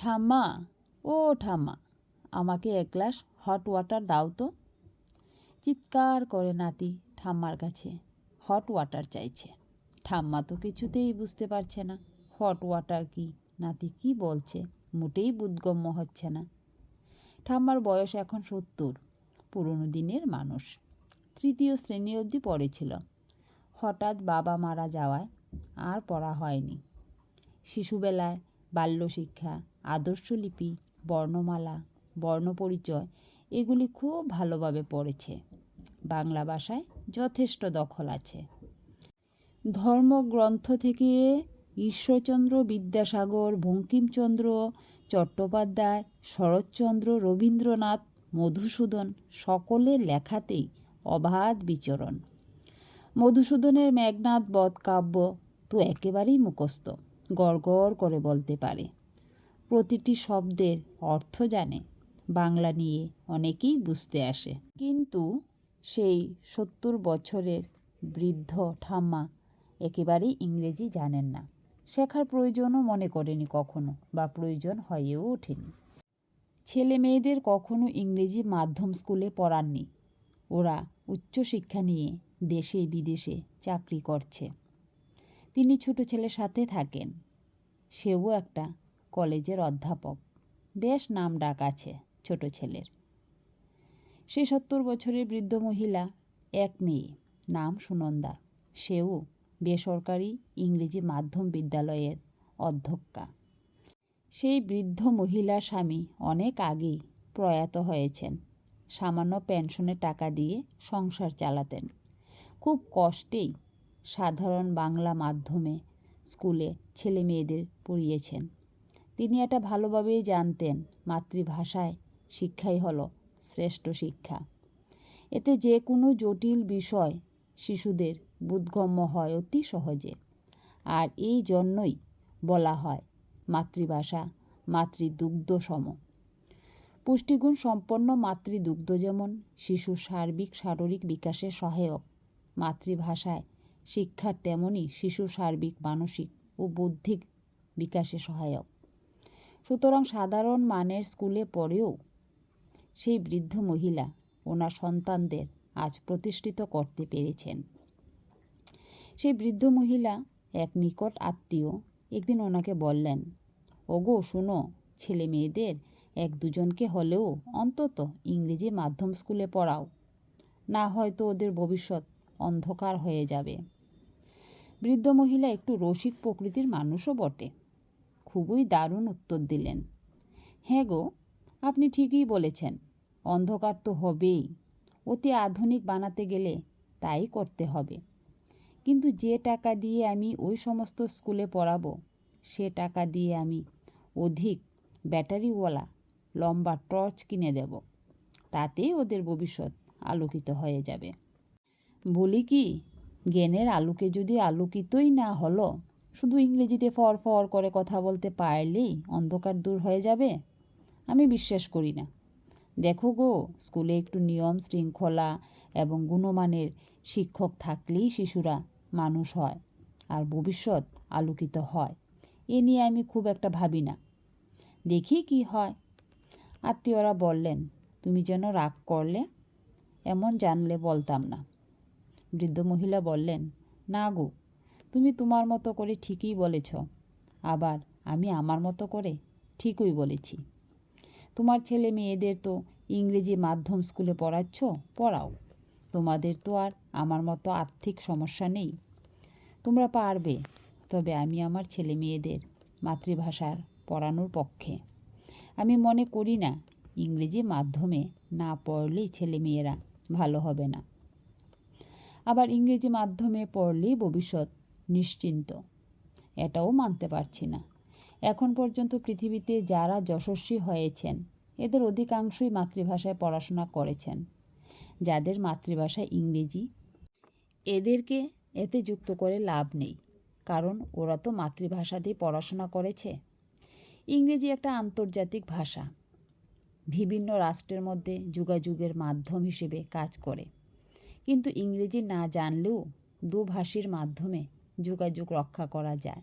ঠাম্মা, ও ঠাম্মা, আমাকে এক গ্লাস হট ওয়াটার দাও তো। চিৎকার করে নাতি ঠাম্মার কাছে হট ওয়াটার চাইছে। ঠাম্মা তো কিছুতেই বুঝতে পারছে না হট ওয়াটার কি? নাতি কি বলছে? মোটেই বোধগম্য হচ্ছে না। ঠাম্মার বয়স এখন সত্তর, পুরনো দিনের মানুষ। তৃতীয় শ্রেণি অবধি পড়েছিল। হঠাৎ বাবা মারা যাওয়ায় আর পড়া হয়নি। শিশুবেলায় বাল্যশিক্ষা, আদর্শলিপি, বর্ণমালা, বর্ণপরিচয় এগুলি খুব ভালোভাবে পড়েছে। বাংলা ভাষায় যথেষ্ট দখল আছে। ধর্মগ্রন্থ থেকে ঈশ্বরচন্দ্র, বিদ্যাসাগর, বঙ্কিমচন্দ্র, চট্টোপাধ্যায়, শরৎচন্দ্র, রবীন্দ্রনাথ, মধুসূদন সকলের লেখাতেই অবাধ বিচরণ। মধুসূদনের মেঘনাথ বধ কাব্য তো একেবারেই মুখস্থ। গড় গড় করে বলতে পারে। প্রতিটি শব্দের অর্থ জানে, বাংলা নিয়ে অনেকেই বুঝতে আসে। কিন্তু সেই সত্তর বছরের বৃদ্ধ ঠাম্মা একেবারেই ইংরেজি জানেন না। শেখার প্রয়োজনও মনে করেনি কখনো বা প্রয়োজন হয়েও ওঠেনি। ছেলে মেয়েদের কখনো ইংরেজি মাধ্যম স্কুলে পড়াননি। ওরা উচ্চশিক্ষা নিয়ে দেশে বিদেশে চাকরি করছে। তিনি ছোট ছেলের সাথে থাকেন। সেও একটা কলেজের অধ্যাপক। বেশ নাম ডাক আছে ছোট ছেলের। সে সত্তর বছরের বৃদ্ধ মহিলা, এক মেয়ে, নাম সুনন্দা। সেও বেসরকারি ইংরেজি মাধ্যম বিদ্যালয়ের অধ্যক্ষা। সেই বৃদ্ধ মহিলার স্বামী অনেক আগেই প্রয়াত হয়েছেন। সামান্য পেনশনের টাকা দিয়ে সংসার চালাতেন। খুব কষ্টেই সাধারণ বাংলা মাধ্যমে স্কুলে ছেলে মেয়েদের পড়িয়েছেন। তিনি এটা ভালোভাবেই জানতেন, মাতৃভাষায় শিক্ষাই হলো শ্রেষ্ঠ শিক্ষা। এতে যে কোনো জটিল বিষয় শিশুদের বোধগম্য হয় অতি সহজে। আর এই জন্যই বলা হয় মাতৃভাষা মাতৃদুগ্ধ সম পুষ্টিগুণ সম্পন্ন মাতৃদুগ্ধ যেমন শিশুর সার্বিক শারীরিক বিকাশে সহায়ক, মাতৃভাষায় শিক্ষার তেমনই শিশুর সার্বিক, মানসিক ও বৌদ্ধিক বিকাশে সহায়ক। সুতরাং সাধারণ মানের স্কুলে পড়েও সেই বৃদ্ধ মহিলা ওনার সন্তানদের আজ প্রতিষ্ঠিত করতে পেরেছেন। সেই বৃদ্ধ মহিলা এক নিকট আত্মীয় একদিন ওনাকে বললেন, ওগো, শোনো, ছেলে মেয়েদের এক দুজনকে হলেও অন্তত ইংরেজি মাধ্যম স্কুলে পড়াও। না হয়তো ওদের ভবিষ্যৎ অন্ধকার হয়ে যাবে। বৃদ্ধ মহিলা একটু রসিক প্রকৃতির মানুষও বটে। খুবই দারুণ উত্তর দিলেন। হ্যাঁ গো, আপনি ঠিকই বলেছেন, অন্ধকার তো হবেই, অতি আধুনিক বানাতে গেলে তাই করতে হবে। কিন্তু যে টাকা দিয়ে আমি ওই সমস্ত স্কুলে পড়াবো, সে টাকা দিয়ে আমি অধিক ব্যাটারিওয়ালা লম্বা টর্চ কিনে দেব, তাতেই ওদের ভবিষ্যৎ আলোকিত হয়ে যাবে। বলি কি জ্ঞানের আলোকে যদি আলোকিতই না হলো, শুধু ইংরেজিতে ফর ফর করে কথা বলতে পারলেই অন্ধকার দূর হয়ে যাবে? আমি বিশ্বাস করি না। দেখো গো, স্কুলে একটু নিয়ম শৃঙ্খলা এবং গুণমানের শিক্ষক থাকলেই শিশুরা মানুষ হয় আর ভবিষ্যৎ আলোকিত হয়। এ নিয়ে আমি খুব একটা ভাবি না। দেখি কি হয়। আত্মীয়রা বললেন, তুমি যেন রাগ করলে, এমন জানলে বলতাম না। বৃদ্ধ মহিলা বললেন, না গো, তুমি তোমার মতো করে ঠিকই বলেছ। আবার আমি আমার মতো করে ঠিকই বলেছি। তোমার ছেলে মেয়েদের তো ইংরেজি মাধ্যম স্কুলে পড়াচ্ছ, পড়াও। তোমাদের তো আর আমার মতো আর্থিক সমস্যা নেই। তোমরা পারবে, তবে আমি আমার ছেলে মেয়েদের মাতৃভাষার পড়ানোর পক্ষে। আমি মনে করি না, ইংরেজি মাধ্যমে না পড়লেই ছেলে মেয়েরা ভালো হবে না। আবার ইংরেজি মাধ্যমে পড়লেই ভবিষ্যৎ নিশ্চিন্ত। এটাও মানতে পারছি না। এখন পর্যন্ত পৃথিবীতে যারা যশস্বী হয়েছেন, এদের অধিকাংশই মাতৃভাষায় পড়াশোনা করেছেন। যাদের মাতৃভাষা ইংরেজি, এদেরকে এতে যুক্ত করে লাভ নেই, কারণ ওরা তো মাতৃভাষাতেই পড়াশোনা করেছে। ইংরেজি একটা আন্তর্জাতিক ভাষা। বিভিন্ন রাষ্ট্রের মধ্যে যোগাযোগের মাধ্যম হিসেবে কাজ করে। কিন্তু ইংরেজি না জানলেও দুভাষীর মাধ্যমে যোগাযোগ রক্ষা করা যায়।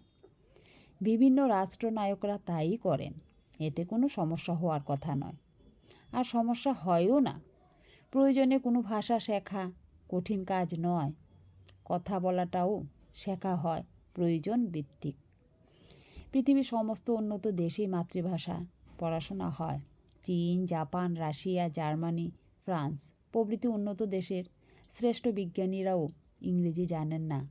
বিভিন্ন রাষ্ট্রনায়করা তাই করেন। এতে কোনো সমস্যা হওয়ার কথা নয়। আর সমস্যা হয়ও না। প্রয়োজনে কোনো ভাষা শেখা কঠিন কাজ নয়। কথা বলাটাও শেখা হয় প্রয়োজন ভিত্তিক। পৃথিবীর সমস্ত উন্নত দেশেই মাতৃভাষা পড়াশোনা হয়। চীন, জাপান, রাশিয়া, জার্মানি, ফ্রান্স প্রভৃতি উন্নত দেশের শ্রেষ্ঠ বিজ্ঞানীরাও ইংরেজি জানেন না।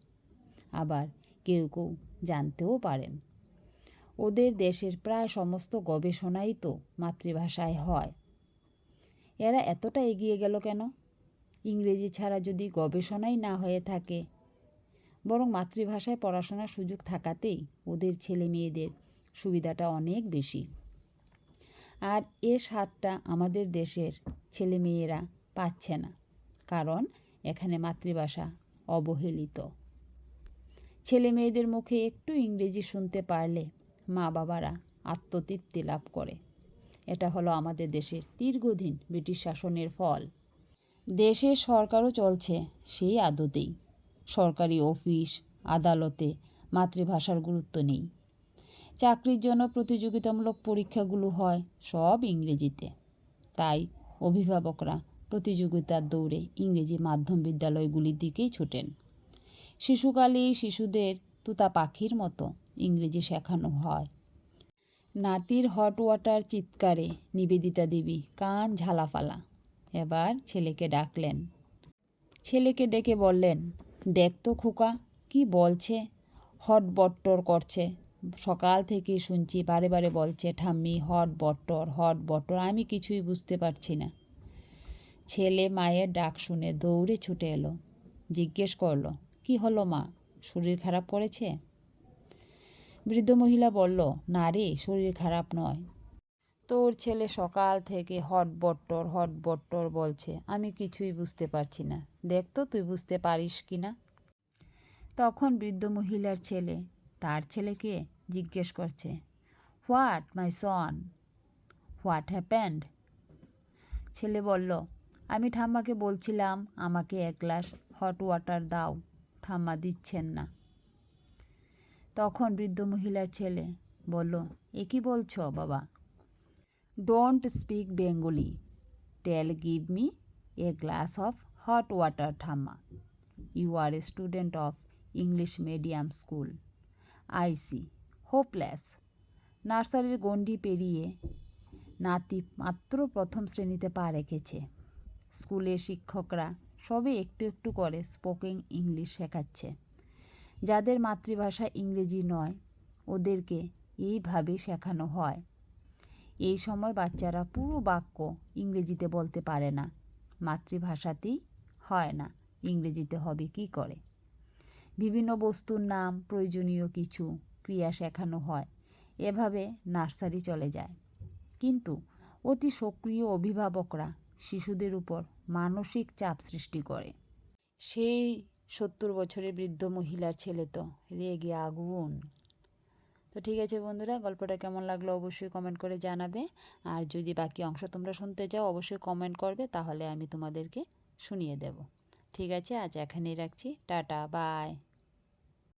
আবার কেউ কেউ জানতেও পারেন। ওদের দেশের প্রায় সমস্ত গবেষণাই তো মাতৃভাষায় হয়। এরা এতটা এগিয়ে গেল কেন? ইংরেজি ছাড়া যদি গবেষণাই না হয়ে থাকে, বরং মাতৃভাষায় পড়াশোনার সুযোগ থাকাতেই ওদের ছেলে মেয়েদের সুবিধাটা অনেক বেশি। আর এ স্বাদটা আমাদের দেশের ছেলে মেয়েরা পাচ্ছে না। কারণ এখানে মাতৃভাষা অবহেলিত। ছেলে মেয়েদের মুখে একটু ইংরেজি শুনতে পারলে মা বাবারা আত্মতৃপ্তি লাভ করে। এটা হলো আমাদের দেশের দীর্ঘদিন ব্রিটিশ শাসনের ফল। দেশের সরকারও চলছে সেই আদতেই। সরকারি অফিস, আদালতে মাতৃভাষার গুরুত্ব নেই। চাকরির জন্য প্রতিযোগিতামূলক পরীক্ষাগুলো হয় সব ইংরেজিতে। তাই অভিভাবকরা প্রতিযোগিতার দৌড়ে ইংরেজি মাধ্যম বিদ্যালয়গুলির দিকেই ছোটেন। শিশুকালেই শিশুদের তুতা পাখির মতো ইংরেজি শেখানো হয়। নাতির হট ওয়াটার চিৎকারে নিবেদিতা দেবী কান ঝালাফালা। এবার ছেলেকে ডাকলেন। ছেলেকে ডেকে বললেন, দেখ তো খোকা, কি বলছে? হট বট্টর করছে। সকাল থেকে শুনছি বারে বারে বলছে, ঠাম্মি হট বট্টর হট বট্টর আমি কিছুই বুঝতে পারছি না। ছেলে মায়ের ডাক শুনে দৌড়ে ছুটে এলো। জিজ্ঞেস করল, কি হলো মা? শরীর খারাপ করেছে? বৃদ্ধ মহিলা বলল, না রে, শরীর খারাপ নয়। তোর ছেলে সকাল থেকে হট বট্টর হট বট্টর বলছে। আমি কিছুই বুঝতে পারছি না। দেখ তো, তুই বুঝতে পারিস কি না? তখন বৃদ্ধ মহিলার ছেলে, তার ছেলেকে জিজ্ঞেস করছে, what, my son? What happened? ছেলে বলল আমি ঠাম্মাকে বলছিলাম, আমাকে এক গ্লাস হট ওয়াটার দাও। ঠাম্মা দিচ্ছেন না। তখন বৃদ্ধ মহিলার ছেলে বলল, এ কি বলছ বাবা? Don't speak Bengali tell give me a glass of hot water ঠাম্মা। You are a student of English medium school I see hopeless নার্সারির গণ্ডি পেরিয়ে নাতি মাত্র প্রথম শ্রেণীতে পা রেখেছে। স্কুলের শিক্ষকরা সবে একটু একটু করে স্পোকেন ইংলিশ শেখাচ্ছে। যাদের মাতৃভাষা ইংরেজি নয়, ওদেরকে এইভাবে শেখানো হয়। এই সময় বাচ্চারা পুরো বাক্য ইংরেজিতে বলতে পারে না। মাতৃভাষাতেই হয় না ইংরেজিতে হবে কি করে? বিভিন্ন বস্তুর নাম, প্রয়োজনীয় কিছু ক্রিয়া শেখানো হয়। এভাবে নার্সারি চলে যায়। কিন্তু অতি সক্রিয় অভিভাবকরা শিশুদের উপর মানসিক চাপ সৃষ্টি করে। সেই সত্তর বছরের বৃদ্ধ মহিলার ছেলে তো রেগে আগুন। তো ঠিক আছে বন্ধুরা, গল্পটা কেমন লাগল অবশ্যই কমেন্ট করে জানাবে। আর যদি বাকি অংশ তোমরা শুনতে চাও, অবশ্যই কমেন্ট করবে, তাহলে আমি তোমাদেরকে শুনিয়ে দেব। ঠিক আছে, আজ এখানেই রাখছি। Tata bye